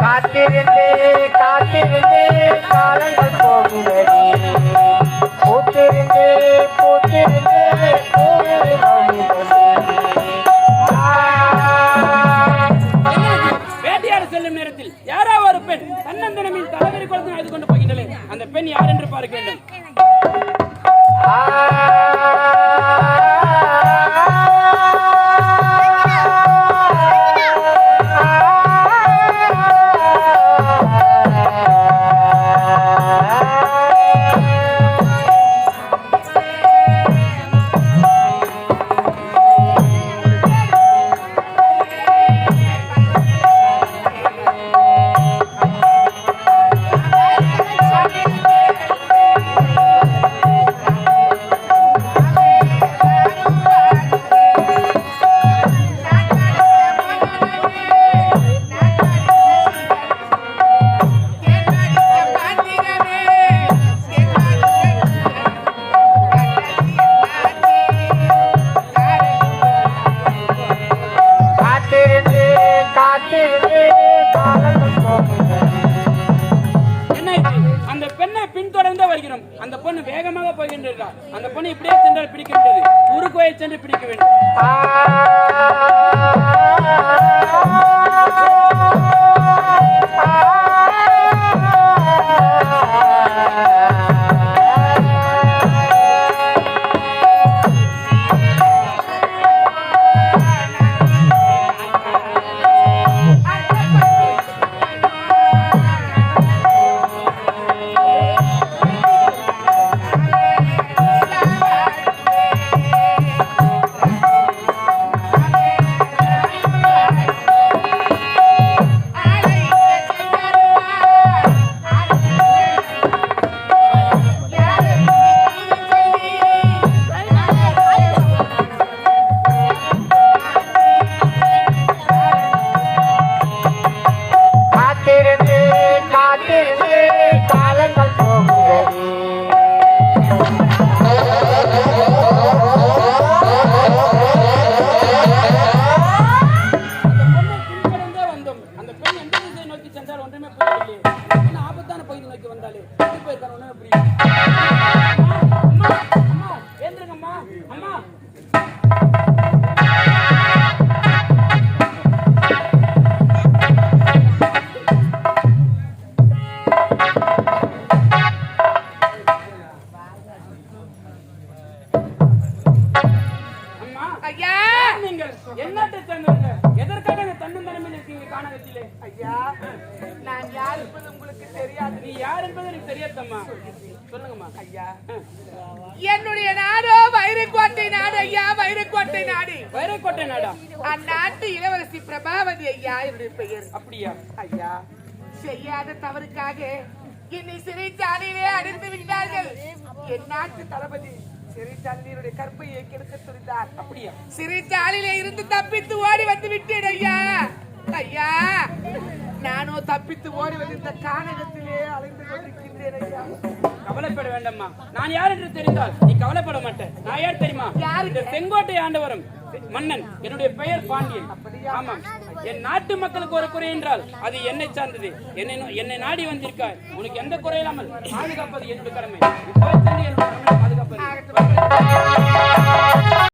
காத்திருந்து காத்திருந்து காலங்கள் குழந்தை தலைவரி அழுது கொண்டு போகின்றனர் அந்த பெண் யார் என்று பார்க்க வேண்டும். அந்த பெண்ணை பின்தொடர்ந்தே வருகிறோம். அந்த பொண்ணு வேகமாக போகின்றார் அந்த பொண்ணு இப்படியே சென்றால் பிடிக்க முடியாது உருக்குவையை சென்று பிடிக்க வேண்டும். ஒன்றுமே புரியல அம்மா அம்மா அம்மா ஏந்திருங்கம்மா அம்மா நீங்கள்? எந்நாட்டை சேர்ந்தவர்கள் எதற்காக இந்த தன்னந்தனமே இருக்கீங்க காணகத்திலே? ஐயா! நீ யார் என்பது எனக்கு தெரியாதம்மா. சொல்லுங்கம்மா. ஐயா. ஆ. என்னுடைய நாடோ வைரக்கோட்டை நாடு ஐயா வைரக்கோட்டை நாடு. வைரக்கோட்டை நாடா? அந்நாட்டு இளவரசி பிரபாவதி ஐயா என்னுடைய பெயர். அப்படியா? ஐயா செய்யாத தவறுக்காக என்னை சிறைச்சாலையிலே அடைத்து விட்டார்கள். என் நாட்டு தளபதி சிறைச்சாலையினுடைய கற்பையை கெடுக்க துணிந்தார் அப்படியா? சிறைச்சாலையில இருந்து தப்பித்து ஓடி வந்து விட்டேன் ஐயா. ஐயா நானும் தப்பித்து ஓடி வந்து இந்த கானகத்திலே அலைந்து கொண்டிருக்கின்றேன் ஐயா. கவலைப்பட வேண்டாம்மா. நான் யார் என்று தெரிந்தால் நீ கவலைப்பட மாட்டேன். நான் யார் தெரியுமா? யாரு? இந்த செங்கோட்டை ஆண்டவரும். மன்னன் என்னுடைய பெயர் பாண்டியன். ஆமாம் என் நாட்டு மக்களுக்கு ஒரு குறை என்றால் அது என்னை சார்ந்தது. என்னை என்னை நாடி வந்திருக்காய். உனக்கு எந்த குறை இல்லாமல் பாதுகாப்பது என்னுடைய கடமை. பாதுகாப்பது.